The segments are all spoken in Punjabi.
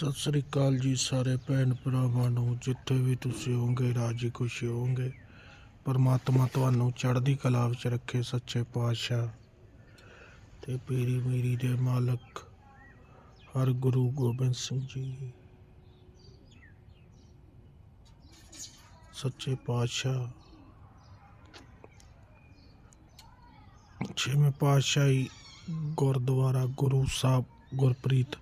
ਸਤਿ ਸ੍ਰੀ ਅਕਾਲ ਜੀ ਸਾਰੇ ਭੈਣ ਭਰਾਵਾਂ ਨੂੰ, ਜਿੱਥੇ ਵੀ ਤੁਸੀਂ ਹੋਵੋਗੇ, ਰਾਜੀ ਖੁਸ਼ੀ ਹੋਵੋਗੇ। ਪਰਮਾਤਮਾ ਤੁਹਾਨੂੰ ਚੜ੍ਹਦੀ ਕਲਾ ਵਿੱਚ ਰੱਖੇ, ਸੱਚੇ ਪਾਤਸ਼ਾਹ ਤੇ ਪੀਰੀ ਮੀਰੀ ਦੇ ਮਾਲਕ ਹਰ ਗੁਰੂ ਗੋਬਿੰਦ ਸਿੰਘ ਜੀ। ਸੱਚੇ ਪਾਤਸ਼ਾਹ, ਛੇਵੇਂ ਪਾਤਸ਼ਾਹੀ ਗੁਰਦੁਆਰਾ ਗੁਰੂ ਸਾਹਿਬ ਗੁਰਪ੍ਰੀਤ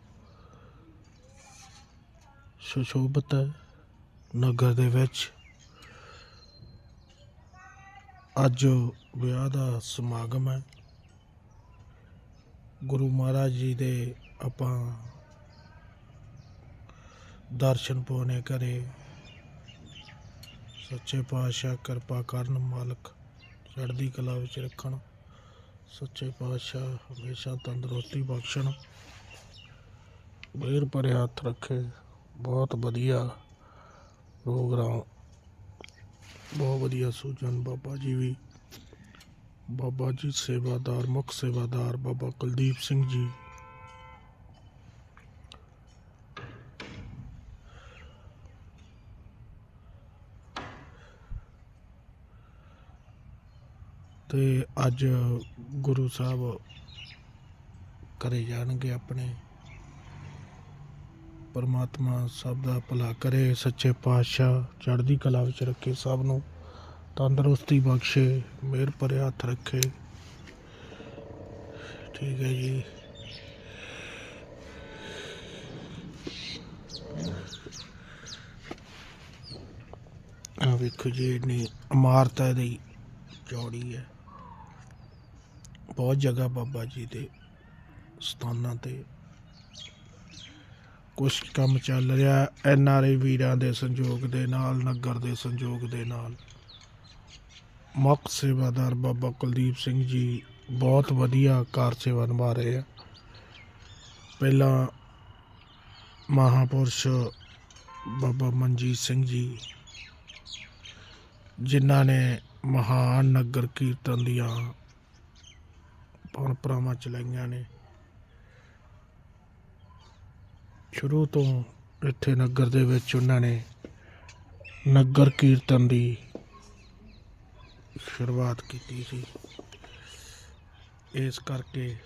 ਸੁਸ਼ੋਭਿਤ ਨਗਰ ਦੇ ਵਿੱਚ ਅੱਜ ਵਿਆਹ ਦਾ ਸਮਾਗਮ ਹੈ। ਗੁਰੂ ਮਹਾਰਾਜ ਜੀ ਦੇ ਆਪਾਂ ਦਰਸ਼ਨ ਪਾਉਣੇ ਕਰੇ। ਸੱਚੇ ਪਾਤਸ਼ਾਹ ਕਿਰਪਾ ਕਰਨ ਮਾਲਕ ਚੜ੍ਹਦੀ ਕਲਾ ਵਿੱਚ ਰੱਖਣ। ਸੱਚੇ ਪਾਤਸ਼ਾਹ ਹਮੇਸ਼ਾ ਤੰਦਰੁਸਤੀ ਬਖਸ਼ਣ। ਮਿਹਰ ਭਰੇ ਹੱਥ ਰੱਖੇ। ਬਹੁਤ ਵਧੀਆ ਪ੍ਰੋਗਰਾਮ, ਬਹੁਤ ਵਧੀਆ ਸੂਚਨ ਬਾਬਾ ਜੀ ਵੀ, ਬਾਬਾ ਜੀ ਸੇਵਾਦਾਰ, ਮੁੱਖ ਸੇਵਾਦਾਰ ਬਾਬਾ ਕੁਲਦੀਪ ਸਿੰਘ ਜੀ। ਤੇ ਅੱਜ ਗੁਰੂ ਸਾਹਿਬ ਕਰੇ ਜਾਣਗੇ ਆਪਣੇ। ਪਰਮਾਤਮਾ ਸਭ ਦਾ ਭਲਾ ਕਰੇ, ਸੱਚੇ ਪਾਤਸ਼ਾਹ ਚੜ੍ਹਦੀ ਕਲਾ ਵਿੱਚ ਰੱਖੇ ਸਭ ਨੂੰ, ਤੰਦਰੁਸਤੀ ਬਖਸ਼ੇ, ਮਿਹਰ ਭਰੇ ਹੱਥ ਰੱਖੇ। ਠੀਕ ਹੈ ਜੀ। ਆ ਵੇਖੋ ਜੀ, ਇੰਨੀ ਇਮਾਰਤ ਹੈ ਦੀ ਚੌੜੀ ਹੈ। ਬਹੁਤ ਜਗ੍ਹਾ ਬਾਬਾ ਜੀ ਦੇ ਸਥਾਨਾਂ ਤੇ ਕੁਛ ਕੰਮ ਚੱਲ ਰਿਹਾ, ਐਨ ਆਰ ਆਈ ਵੀਰਾਂ ਦੇ ਸੰਯੋਗ ਦੇ ਨਾਲ, ਨਗਰ ਦੇ ਸੰਯੋਗ ਦੇ ਨਾਲ। ਮੁੱਖ ਸੇਵਾਦਾਰ ਬਾਬਾ ਕੁਲਦੀਪ ਸਿੰਘ ਜੀ ਬਹੁਤ ਵਧੀਆ ਕਾਰ ਸੇਵਾ ਨਿਭਾ ਰਹੇ ਆ। ਪਹਿਲਾਂ ਮਹਾਪੁਰਸ਼ ਬਾਬਾ ਮਨਜੀਤ ਸਿੰਘ ਜੀ, ਜਿਨ੍ਹਾਂ ਨੇ ਮਹਾਨ ਨਗਰ ਕੀਰਤਨ ਦੀਆਂ ਪਰੰਪਰਾਵਾਂ ਚਲਾਈਆਂ ਨੇ ਸ਼ੁਰੂ ਤੋਂ ਇੱਥੇ ਨਗਰ ਦੇ ਵਿੱਚ ਉਹਨਾਂ ਨੇ ਨਗਰ ਕੀਰਤਨ ਦੀ ਸ਼ੁਰੂਆਤ ਕੀਤੀ ਸੀ। ਇਸ ਕਰਕੇ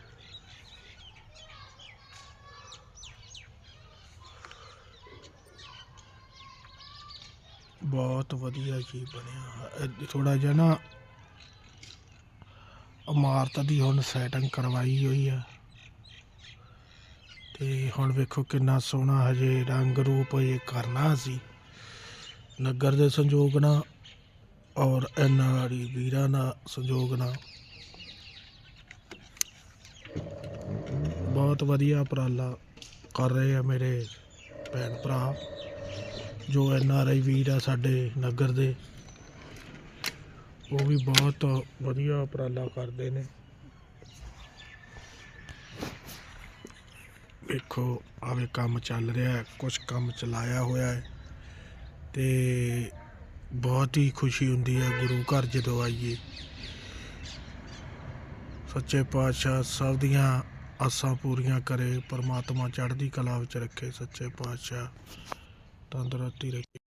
ਬਹੁਤ ਵਧੀਆ ਜੀ ਬਣਿਆ। ਥੋੜਾ ਜਿਹਾ ਨਾ ਇਮਾਰਤ ਦੀ ਹੁਣ ਸੈਟਿੰਗ ਕਰਵਾਈ ਹੋਈ ਆ। ਤੇ ਹੁਣ ਵੇਖੋ ਕਿੰਨਾ ਸੋਹਣਾ ਹਜੇ ਰੰਗ ਰੂਪ ਇਹ ਕਰਨਾ ਸੀ ਨਗਰ ਦੇ ਸੰਯੋਗ ਨਾਲ ਔਰ ਇਹਨਾਂ ਵਾਲੀ ਵੀਰਾਂ ਦਾ ਸੰਯੋਗ ਨਾਲ। ਬਹੁਤ ਵਧੀਆ ਉਪਰਾਲਾ ਕਰ ਰਹੇ ਆ ਮੇਰੇ ਭੈਣ ਭਰਾ, ਜੋ ਐਨ ਆਰ ਆਈ ਵੀਰ ਆ ਸਾਡੇ ਨਗਰ ਦੇ। ਉਹ ਵੀ ਬਹੁਤ ਵਧੀਆ ਉਪਰਾਲਾ ਕਰਦੇ ਨੇ। ਵੇਖੋ ਆਵੇ ਕੰਮ ਚੱਲ ਰਿਹਾ ਹੈ ਕੁਝ ਕੰਮ ਚਲਾਇਆ ਹੋਇਆ ਹੈ ਤੇ ਬਹੁਤ ਹੀ ਖੁਸ਼ੀ ਹੁੰਦੀ ਹੈ ਗੁਰੂ ਘਰ ਜਦੋਂ ਆਈਏ। ਸੱਚੇ ਪਾਤਸ਼ਾਹ ਸਭ ਦੀਆਂ ਆਸਾਂ ਪੂਰੀਆਂ ਕਰੇ, ਪਰਮਾਤਮਾ ਚੜ੍ਹਦੀ ਕਲਾ ਵਿੱਚ ਰੱਖੇ ਸੱਚੇ ਪਾਤਸ਼ਾਹ। ਤੰਦਰੁਸਤੀ ਰੱਖੇ।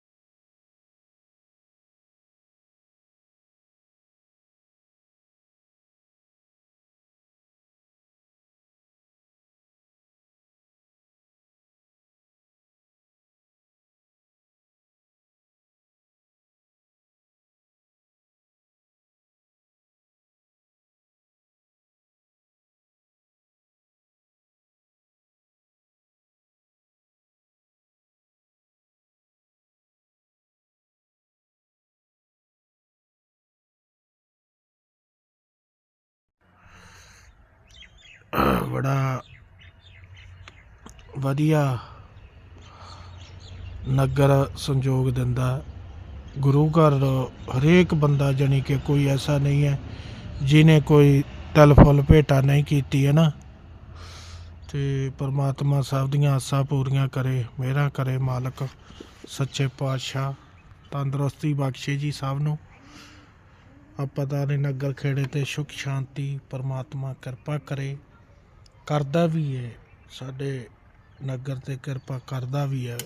ਬੜਾ ਵਧੀਆ ਨਗਰ ਸੰਯੋਗ ਦਿੰਦਾ। ਗੁਰੂ ਘਰ ਹਰੇਕ ਬੰਦਾ ਜਾਣੀ ਕਿ ਕੋਈ ਐਸਾ ਨਹੀਂ ਹੈ ਜਿਨੇ ਕੋਈ ਤਲ ਫੁੱਲ ਭੇਟਾ ਨਹੀਂ ਕੀਤੀ, ਹੈ ਨਾ? ਤੇ ਪਰਮਾਤਮਾ ਸਭ ਦੀਆਂ ਆਸਾਂ ਪੂਰੀਆਂ ਕਰੇ, ਮਿਹਰਾਂ ਕਰੇ ਮਾਲਕ, ਸੱਚੇ ਪਾਤਸ਼ਾਹ, ਤੰਦਰੁਸਤੀ ਬਖਸ਼ੇ ਜੀ ਸਭ ਨੂੰ। ਆਪਾਂ ਤਾਂ ਨੇ ਨਗਰ ਖੇੜੇ ਤੇ ਸੁਖ, ਸ਼ਾਂਤੀ, ਪਰਮਾਤਮਾ ਕਿਰਪਾ ਕਰੇ। ਕਰਦਾ ਵੀ ਹੈ ਸਾਡੇ ਨਗਰ ਤੇ ਕਿਰਪਾ ਕਰਦਾ ਵੀ ਹੈ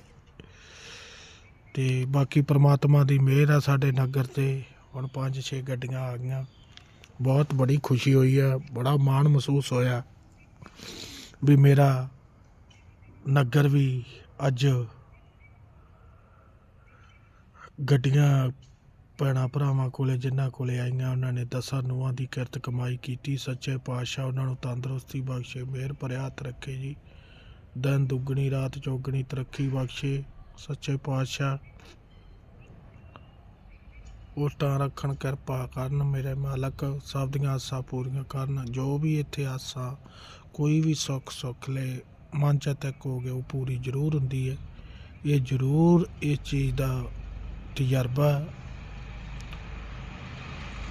ਤੇ ਬਾਕੀ ਪ੍ਰਮਾਤਮਾ ਦੀ ਮਿਹਰ ਆ ਸਾਡੇ ਨਗਰ ਤੇ। ਹੁਣ 5-6 ਗੱਡੀਆਂ ਆ ਗਈਆਂ। ਬਹੁਤ ਬੜੀ ਖੁਸ਼ੀ ਹੋਈ ਹੈ ਬੜਾ ਮਾਣ ਮਹਿਸੂਸ ਹੋਇਆ ਵੀ ਮੇਰਾ ਨਗਰ ਵੀ ਅੱਜ ਗੱਡੀਆਂ ਭੈਣਾਂ ਭਰਾਵਾਂ ਕੋਲੇ ਜਿਨ੍ਹਾਂ ਕੋਲੇ ਆਈਆਂ, ਉਹਨਾਂ ਨੇ ਦਸਾਂ ਨੂੰਹਾਂ ਦੀ ਕਿਰਤ ਕਮਾਈ ਕੀਤੀ। ਸੱਚੇ ਪਾਤਸ਼ਾਹ ਉਹਨਾਂ ਨੂੰ ਤੰਦਰੁਸਤੀ ਬਖਸ਼ੇ, ਮਿਹਰ ਭਰਿਆ ਹੱਥ ਰੱਖੇ ਜੀ। ਦਿਨ ਦੁੱਗਣੀ, ਰਾਤ ਚੌਗਣੀ ਤਰੱਕੀ ਬਖਸ਼ੇ। ਸੱਚੇ ਪਾਤਸ਼ਾਹ ਉਲਟਾਂ ਰੱਖਣ ਕਿਰਪਾ ਕਰਨ ਮੇਰੇ ਮਾਲਕ। ਸਭ ਦੀਆਂ ਆਸਾਂ ਪੂਰੀਆਂ ਕਰਨ। ਜੋ ਵੀ ਇੱਥੇ ਆਸਾਂ, ਕੋਈ ਵੀ ਸੁੱਖ ਸੁੱਖ ਲੈ, ਮਨ ਚ ਤੱਕ ਹੋ ਗਿਆ ਉਹ ਪੂਰੀ ਜ਼ਰੂਰ ਹੁੰਦੀ ਹੈ। ਇਹ ਜ਼ਰੂਰ ਇਸ ਚੀਜ਼ ਦਾ ਤਜਰਬਾ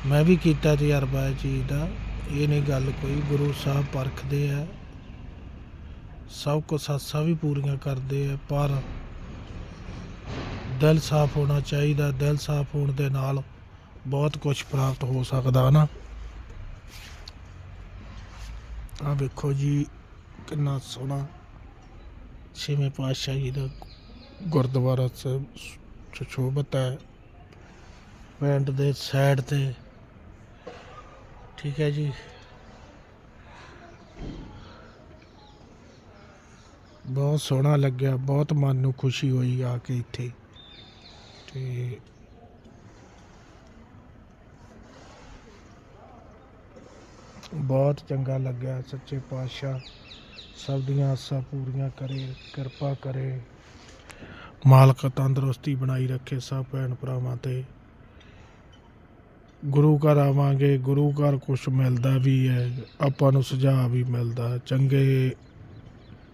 ਮੈਂ ਵੀ ਕੀਤਾ ਤਜਰਬਾ ਇਹ ਚੀਜ਼ ਦਾ। ਇਹ ਨਹੀਂ ਗੱਲ ਕੋਈ, ਗੁਰੂ ਸਾਹਿਬ ਪਰਖਦੇ ਆ। ਸਭ ਕੁਛ ਆਸਾਂ ਵੀ ਪੂਰੀਆਂ ਕਰਦੇ ਆ, ਪਰ ਦਿਲ ਸਾਫ਼ ਹੋਣਾ ਚਾਹੀਦਾ, ਦਿਲ ਸਾਫ਼ ਹੋਣ ਦੇ ਨਾਲ ਬਹੁਤ ਕੁਝ ਪ੍ਰਾਪਤ ਹੋ ਸਕਦਾ ਨਾ। ਆ ਵੇਖੋ ਜੀ, ਕਿੰਨਾ ਸੋਹਣਾ ਛੇਵੇਂ ਪਾਤਸ਼ਾਹ ਜੀ ਦਾ ਗੁਰਦੁਆਰਾ ਸਾਹਿਬ, ਸੁਸ਼ੋਭਿਤ ਹੈ। ਪਿੰਡ ਦੇ ਸਾਈਡ ਤੇ ਠੀਕ ਹੈ ਜੀ। ਬਹੁਤ ਸੋਹਣਾ ਲੱਗਿਆ, ਬਹੁਤ ਮਨ ਨੂੰ ਖੁਸ਼ੀ ਹੋਈ ਆ ਕੇ ਇੱਥੇ। ਤੇ ਬਹੁਤ ਚੰਗਾ ਲੱਗਿਆ, ਸੱਚੇ ਪਾਤਸ਼ਾਹ ਸਭ ਦੀਆਂ ਆਸਾਂ ਪੂਰੀਆਂ ਕਰੇ, ਕਿਰਪਾ ਕਰੇ। ਮਾਲਕ ਤੰਦਰੁਸਤੀ ਬਣਾਈ ਰੱਖੇ ਸਭ ਭੈਣ ਭਰਾਵਾਂ ਤੇ। ਗੁਰੂ ਘਰ ਆਵਾਂਗੇ, ਗੁਰੂ ਘਰ ਕੁਝ ਮਿਲਦਾ ਵੀ ਹੈ, ਆਪਾਂ ਨੂੰ ਸੁਝਾਅ ਵੀ ਮਿਲਦਾ ਚੰਗੇ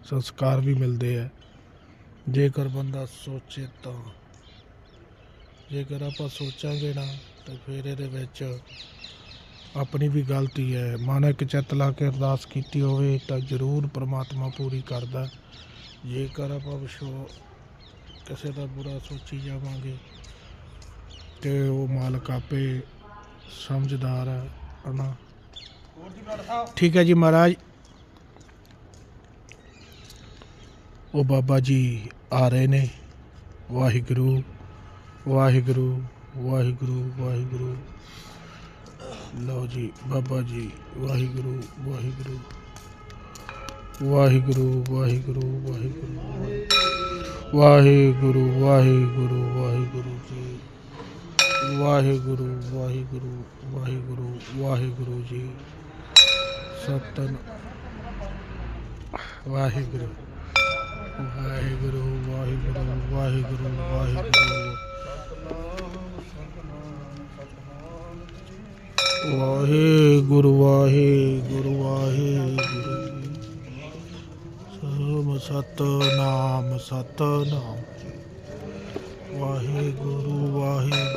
ਸੰਸਕਾਰ ਵੀ ਮਿਲਦੇ ਆ ਜੇਕਰ ਬੰਦਾ ਸੋਚੇ ਤਾਂ, ਜੇਕਰ ਆਪਾਂ ਸੋਚਾਂਗੇ ਨਾ, ਤਾਂ ਫਿਰ ਇਹਦੇ ਵਿੱਚ ਆਪਣੀ ਵੀ ਗਲਤੀ ਹੈ। ਮਨ ਇੱਕ ਚਿੱਤ ਲਾ ਕੇ ਅਰਦਾਸ ਕੀਤੀ ਹੋਵੇ, ਤਾਂ ਜ਼ਰੂਰ ਪ੍ਰਮਾਤਮਾ ਪੂਰੀ ਕਰਦਾ ਜੇਕਰ ਆਪਾਂ ਵਿਸ਼ੋ ਕਿਸੇ ਦਾ ਬੁਰਾ ਸੋਚੀ ਜਾਵਾਂਗੇ, ਤੇ ਉਹ ਮਾਲਕ ਆਪੇ ਸਮਝਦਾਰ ਹੈ ਹਨਾ? ਠੀਕ ਹੈ ਜੀ ਮਹਾਰਾਜ। ਉਹ ਬਾਬਾ ਜੀ ਆ ਰਹੇ ਨੇ। ਵਾਹਿਗੁਰੂ ਵਾਹਿਗੁਰੂ ਵਾਹਿਗੁਰੂ ਵਾਹਿਗੁਰੂ। ਲਓ ਜੀ ਬਾਬਾ ਜੀ ਵਾਹਿਗੁਰੂ ਵਾਹਿਗੁਰੂ। ਵਾਹਿਗੁਰੂ ਵਾਹਿਗੁਰੂ ਵਾਹਿਗੁਰੂ। ਵਾਹਿਗੁਰੂ ਵਾਹਿਗੁਰੂ ਵਾਹਿਗੁਰੂ ਜੀ। ਵਾਹਿਗੁਰੂ ਵਾਹਿਗੁਰੂ ਵਾਹਿਗੁਰੂ ਵਾਹਿਗੁਰੂ ਜੀ ਸਤਨ ਵਾਹਿਗੁਰੂ ਵਾਹਿਗੁਰੂ ਵਾਹਿਗੁਰੂ ਵਾਹਿਗੁਰੂ ਵਾਹਿਗੁਰੂ ਵਾਹਿਗੁਰੂ ਵਾਹਿਗੁਰੂ ਵਾਹਿਗੁਰੂ ਸਮ ਸਤਨਾਮ ਸਤਨਾਮ ਵਾਹਿਗੁਰੂ ਵਾਹਿਗੁਰੂ ਵਾਹਿਗੁਰੂ ਗੁਰੂ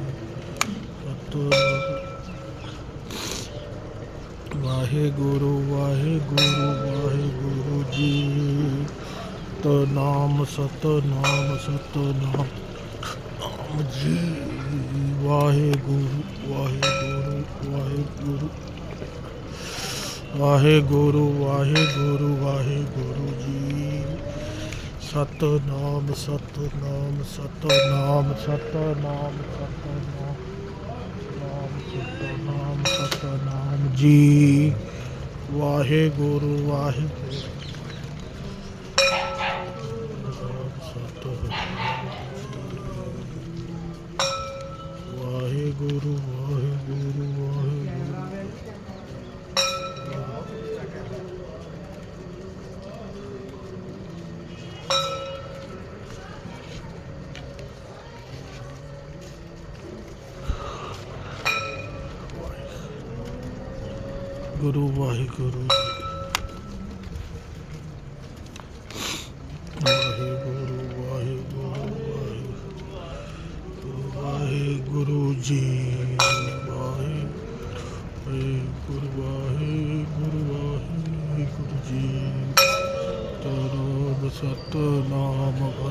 ਵਾਹਿਗੁਰੂ ਵਾਹਿਗੁਰੂ ਵਾਹਿਗੁਰੂ ਜੀ ਤੋ ਨਾਮ ਸਤ ਨਾਮ ਸਤ ਨਾਮ ਨਾਮ ਜੀ। ਵਾਹਿਗੁਰੂ ਵਾਹਿਗੁਰੂ ਵਾਹਿਗੁਰੂ। ਵਾਹਿਗੁਰੂ ਵਾਹਿਗੁਰੂ ਵਾਹਿਗੁਰੂ ਜੀ। ਸਤ ਨਾਮ ਸਤ ਨਾਮ ਸਤ ਨਾਮ ਸਤ ਨਾਮ ਸਤ ਨਾਮ नाम सतो नाम सतनाम सतनाम जी। वाहे गुरु वाहे वाहे गुरु वाहे गुरु वाहे ਗੁਰੂ ਵਾਹਿਗੁਰੂ। ਵਾਹਿਗੁਰੂ ਵਾਹਿਗੁਰੂ। ਵਾਹਿਗੁਰੂ ਜੀ ਵਾਹਿਗੁਰੂ ਵਾਹਿਗੁਰੂ ਵਾਹਿਗੁਰੂ ਜੀ। ਤਰੋਬ ਸਤਨਾਮ ਸਤਨਾਮ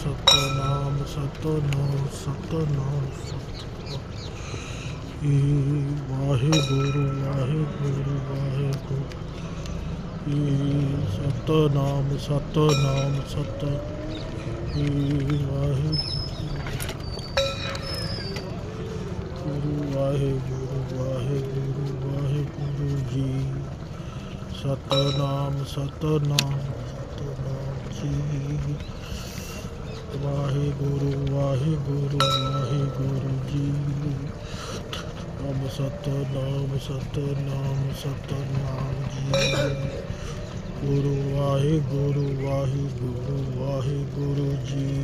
ਸਤਨਾਮ ਸਤਨਾਮ ਸਤਨਾਮ ਸਤਨਾਮ ਵਾਹਿਗੁਰੂ ਵਾਹਿਗੁਰੂ ਵਾਹਿਗੁਰੂ। ਈ ਸਤਨਾਮ ਸਤਨਾਮ, ਸਤ ਈ ਵਾਹਿਗੁਰੂ ਵਾਹਿਗੁਰੂ ਵਾਹਿਗੁਰੂ ਵਾਹਿਗੁਰੂ ਜੀ। ਸਤਨਾਮ ਸਤਨਾਮ ਸਤਨਾਮ ਜੀ। ਵਾਹਿਗੁਰੂ ਵਾਹਿਗੁਰੂ ਵਾਹਿਗੁਰੂ ਜੀ। ਨਾਮ ਸਤਨਾਮ ਸਤਨਾਮ ਸਤਨਾਮ ਜੀ। ਗੁਰੂ ਵਾਹਿਗੁਰੂ ਵਾਹਿਗੁਰੂ ਵਾਹਿਗੁਰੂ ਜੀ।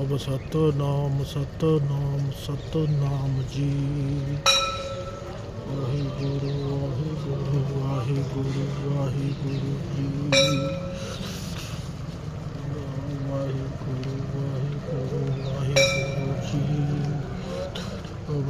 ਅਬ ਸਤਨਾਮ ਸਤਨਾਮ ਸਤਨਾਮ ਜੀ। ਵਾਹਿਗੁਰੂ ਵਾਹਿਗੁਰੂ ਵਾਹਿਗੁਰੂ ਵਾਹਿਗੁਰੂ ਜੀ।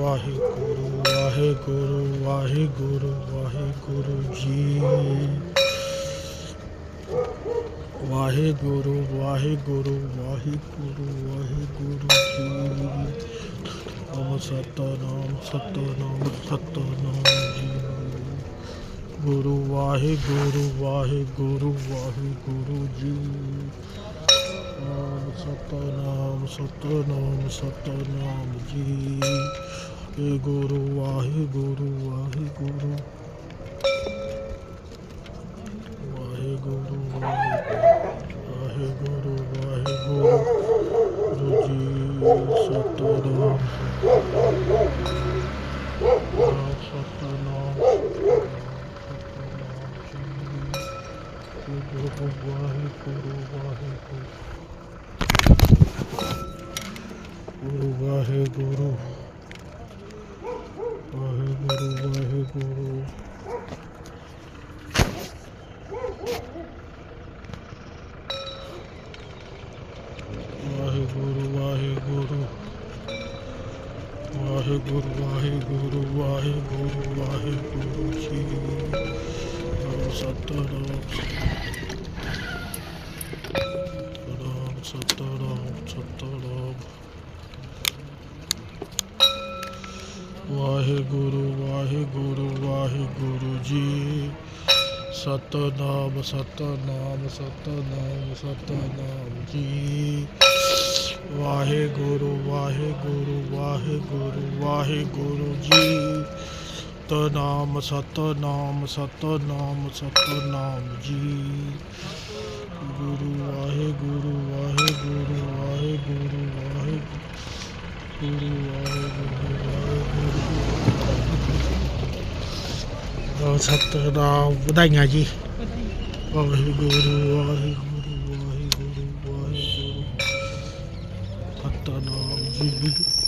ਵਾਹਿਗੁਰੂ ਵਾਹਿਗੁਰੂ ਵਾਹਿਗੁਰੂ ਵਾਹਿਗੁਰੂ ਜੀ। ਵਾਹਿਗੁਰੂ ਵਾਹਿਗੁਰੂ ਵਾਹਿਗੁਰੂ ਵਾਹਿਗੁਰੂ ਜੀ। ਅਮ ਸਤਨਾਮ ਸਤਨਾਮ ਸਤਨਾਮ ਜੀ। ਗੁਰੂ ਵਾਹਿਗੁਰੂ ਵਾਹਿਗੁਰੂ ਵਾਹਿਗੁਰੂ ਜੀ। ਨਾਮ ਸਤਨਾਮ ਸਤਨਾਮ ਸਤਨਾਮ ਜੀ। ਏ ਗੁਰੂ ਵਾਹਿਗੁਰੂ ਵਾਹਿਗੁਰੂ ਵਾਹਿਗੁਰੂ ਵਾਹਿਗੁਰੂ ਵਾਹਿਗੁਰੂ ਜੀ, ਸਤਨਾਮ। ਸਤਨਾਮ ਗੁਰੂ ਵਾਹਿਗੁਰੂ ਵਾਹਿਗੁਰੂ ਗੁਰੂ ਵਾਹਿਗੁਰੂ ਵਾਹਿਗੁਰੂ ਵਾਹਿਗੁਰੂ ਵਾਹਿਗੁਰੂ ਵਾਹਿਗੁਰੂ ਵਾਹਿਗੁਰੂ ਵਾਹਿਗੁਰੂ ਵਾਹਿਗੁਰੂ ਵਾਹਿਗੁਰੂ ਜੀ ਨਾਮ ਸਤਨਾਮ ਸਤਨਾਮ ਵਾਹਿਗੁਰੂ ਵਾਹਿਗੁਰੂ ਵਾਹਿਗੁਰੂ ਜੀ। ਸਤਨਾਮ ਸਤਨਾਮ ਸਤਨਾਮ ਸਤਨਾਮ ਜੀ। ਵਾਹਿਗੁਰੂ ਵਾਹਿਗੁਰੂ ਵਾਹਿਗੁਰੂ ਵਾਹਿਗੁਰੂ ਜੀ। ਸਤਨਾਮ ਸਤਨਾਮ ਸਤਨਾਮ ਸਤਨਾਮ ਜੀ। ਗੁਰੂ ਵਾਹਿਗੁਰੂ ਵਾਹਿਗੁਰੂ ਵਾਹਿਗੁਰੂ ਵਾਹਿਗੁਰੂ। ਗੁਰੂ ਵਾਹਿਗੁਰੂ ਵਾਹਿਗੁਰੂ। ਸਤਨਾਮ ਵਧਾਈਆਂ ਜੀ। ਵਾਹਿਗੁਰੂ ਵਾਹਿਗੁਰੂ ਵਾਹਿਗੁਰੂ ਵਾਹਿਗੁਰੂ। ਸਤਨਾਮ ਜੀ।